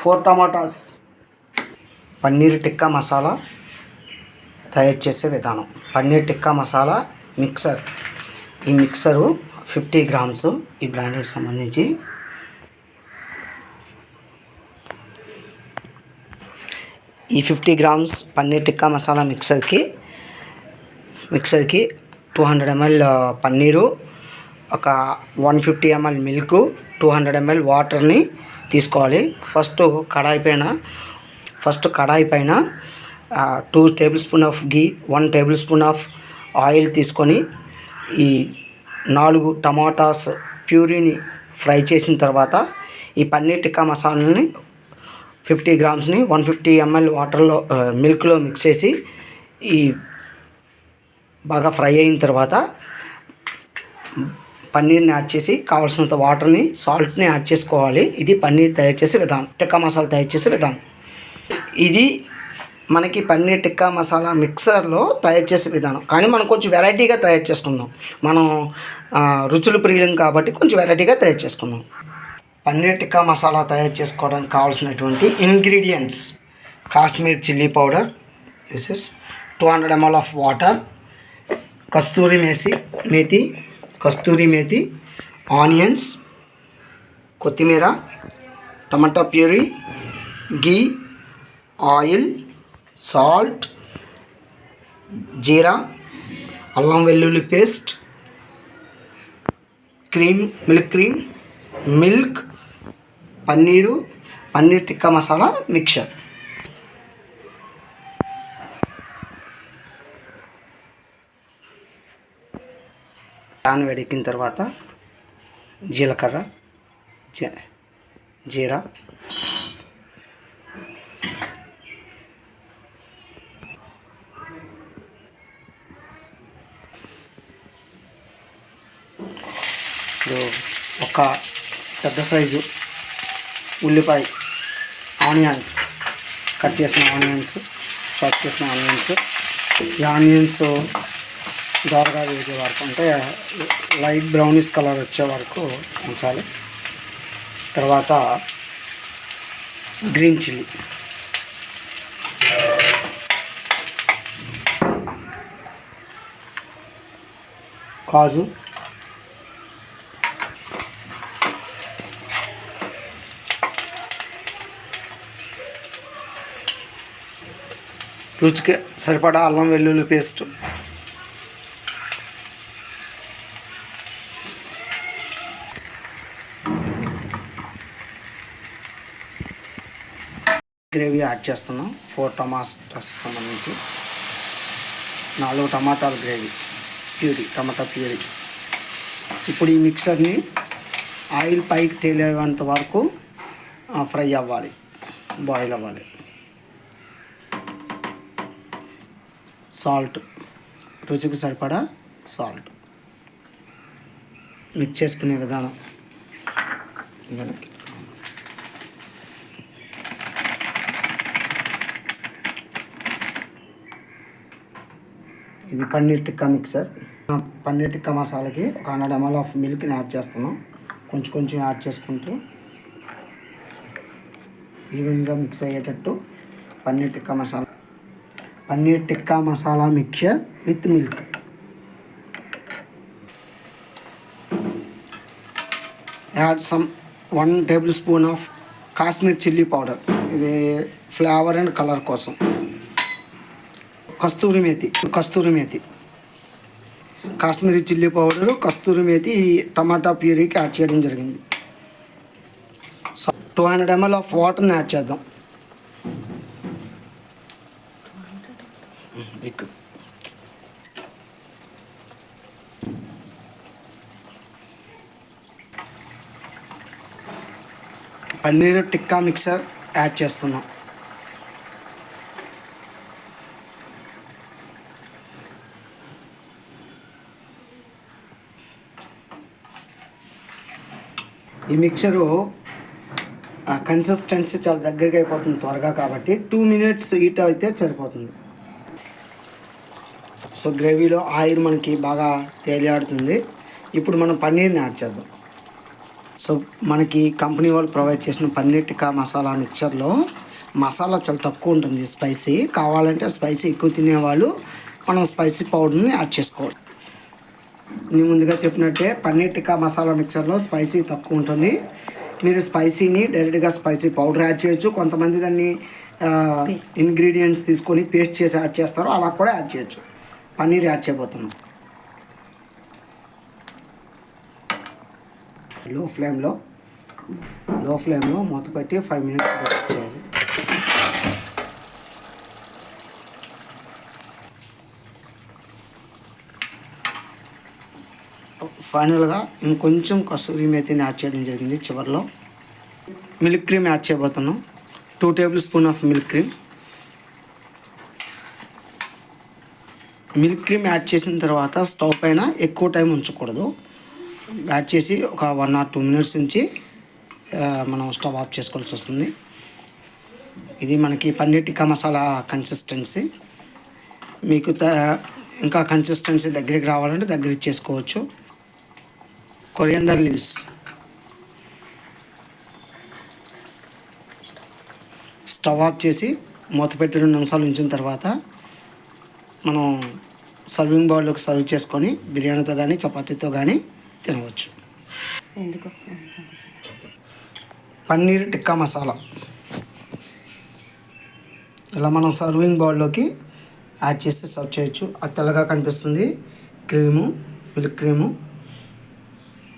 Four tomatoes paneer tikka masala తయారు చేసే విధానం. పన్నీర్ టిక్కా మసాలా మిక్సర్. ఈ మిక్సరు ఫిఫ్టీ గ్రామ్స్ ఈ బ్రాండెడ్ సంబంధించి. ఈ ఫిఫ్టీ గ్రామ్స్ పన్నీర్ టిక్కా మసాలా మిక్సర్కి మిక్సర్కి టూ హండ్రెడ్ ఎంఎల్ పన్నీరు ఒక one fifty ML milk two hundred ML వాటర్ని తీసుకోవాలి. ఫస్ట్ కడాయి పైన ఫస్ట్ కడాయి పైన two tablespoon of ghee one tablespoon of oil తీసుకొని ఈ నాలుగు టమాటాస్ ప్యూరీని ఫ్రై చేసిన తర్వాత ఈ పన్నీర్ టిక్కా మసాలాని ఫిఫ్టీ గ్రామ్స్ని వన్ ఫిఫ్టీ ఎంఎల్ వాటర్లో మిల్క్లో మిక్స్ చేసి ఈ బాగా ఫ్రై అయిన తర్వాత పన్నీర్ని యాడ్ చేసి కావాల్సినంత వాటర్ని సాల్ట్ని యాడ్ చేసుకోవాలి. ఇది పన్నీర్ తయారు చేసే విధానం. టిక్కా మసాలా తయారు చేసే విధానం. ఇది మనకి పన్నీర్ టిక్కా మసాలా మిక్సర్లో తయారు చేసే విధానం. కానీ మనం కొంచెం వెరైటీగా తయారు చేసుకుందాం. మనం రుచులు ప్రియులం కాబట్టి కొంచెం వెరైటీగా తయారు చేసుకుందాం. పన్నీర్ టిక్కా మసాలా తయారు చేసుకోవడానికి కావాల్సినటువంటి ingredients. Kashmir chilli powder. This is two hundred ML of water kasturi మేసి methi kasturi methi onions కొత్తిమీర tomato puree ghee oil salt jeera అల్లం వెల్లుల్లి paste cream milk cream milk paneer paneer tikka masala mixture. Pan వేడెక్కిన తర్వాత జీలకర్ర జీ జీరా ఇప్పుడు ఒక పెద్ద size ఉల్లిపాయ ఆనియన్స్ కట్ చేసిన ఆనియన్స్ కట్ చేసిన ఆనియన్స్ ఈ ఆనియన్స్ దోరగా వేసే వరకు అంటే లైట్ బ్రౌనిష్ కలర్ వచ్చే వరకు ఉంచాలి. తర్వాత గ్రీన్ చిల్లీ. కాజు. రుచికి సరిపడా అల్లం వెల్లుల్లి పేస్ట్. గ్రేవీ యాడ్ చేస్తున్నాం. ఫోర్ టమాటాస్ సంబంధించి. నాలుగు టమాటాల గ్రేవీ. Puree tomato puree. ఇప్పుడు ఈ మిక్సర్ని ఆయిల్ పైకి తేలేంత వరకు ఫ్రై అవ్వాలి. బాయిల్ అవ్వాలి. సాల్ట్. రుచికి సరిపడా సాల్ట్. మిక్స్ చేసుకునే విధానం. ఇది పన్నీర్ టిక్కా మిక్సర్ పన్నీర్ టిక్కా మసాలాకి ఒక హండ్రెడ్ ఎంఎల్ ఆఫ్ మిల్క్ని యాడ్ చేస్తున్నాం. కొంచెం కొంచెం యాడ్ చేసుకుంటూ ఈవెన్గా మిక్స్ అయ్యేటట్టు paneer tikka masala paneer tikka masala mixture with milk. Add some one tablespoon of Kashmir chilli powder. ఇది ఫ్లేవర్ అండ్ కలర్ కోసం. Kasturi methi kasturi methi Kashmiri chilli powder kasturi methi tomato ప్యూరీకి add చేయడం జరిగింది. Two hundred ML of వాటర్ని add చేద్దాం. ఎక్కువ paneer tikka mixer add చేస్తున్నాం. ఈ mixture consistency చాలా దగ్గరికి అయిపోతుంది త్వరగా కాబట్టి టూ మినిట్స్ హీట్ అయితే సరిపోతుంది. సో గ్రేవీలో ఆయిల్ మనకి బాగా తేలియాడుతుంది. ఇప్పుడు మనం పన్నీర్ని యాడ్ చేద్దాం. సో మనకి కంపెనీ వాళ్ళు ప్రొవైడ్ చేసిన పన్నీర్ టిక్కా మసాలా మిక్చర్లో మసాలా చాలా తక్కువ ఉంటుంది స్పైసీ కావాలంటే స్పైసీ ఎక్కువ తినేవాళ్ళు మనం స్పైసీ పౌడర్ని యాడ్ చేసుకోవాలి ముందుగా చెప్పినట్టే పన్నీర్ టిక్కా మసాలా మిక్చర్లో స్పైసీ తక్కువ ఉంటుంది. మీరు స్పైసీని డైరెక్ట్గా స్పైసీ పౌడర్ యాడ్ చేయొచ్చు. కొంతమంది దాన్ని ఇంగ్రీడియంట్స్ తీసుకొని పేస్ట్ చేసి యాడ్ చేస్తారు. అలా కూడా యాడ్ చేయొచ్చు. పన్నీర్ యాడ్ చేయబోతున్నాం. లో ఫ్లేమ్లో లో ఫ్లేమ్లో మూత పెట్టి ఫైవ్ మినిట్స్ చేయాలి ఫైనల్గా ఇంకొంచెం కసూరి మేతిని యాడ్ చేయడం జరిగింది చివరిలో. మిల్క్ క్రీమ్ యాడ్ చేయబోతున్నాం. Two tablespoon of milk cream. Milk cream add చేసిన తర్వాత స్టవ్ పైన ఎక్కువ టైం ఉంచకూడదు. యాడ్ చేసి ఒక వన్ ఆర్ టూ మినిట్స్ నుంచి మనం స్టవ్ ఆఫ్ చేసుకోవాల్సి వస్తుంది. ఇది మనకి పన్నీర్ టిక్కా మసాలా కన్సిస్టెన్సీ మీకు త ఇంకా కన్సిస్టెన్సీ దగ్గరికి రావాలంటే దగ్గరికి చేసుకోవచ్చు కొరియండర్ లీవ్స్ స్టవ్ ఆఫ్ చేసి మూత పెట్టి రెండు నిమిషాలు ఉంచిన తర్వాత మనం సర్వింగ్ బౌల్లోకి సర్వ్ చేసుకొని బిర్యానీతో కానీ చపాతీతో కానీ తినవచ్చు. పన్నీర్ టిక్కా మసాలా. ఇలా మనం సర్వింగ్ బౌల్లోకి యాడ్ చేసి సర్వ్ చేయొచ్చు. అది తెల్లగా కనిపిస్తుంది. Cream milk cream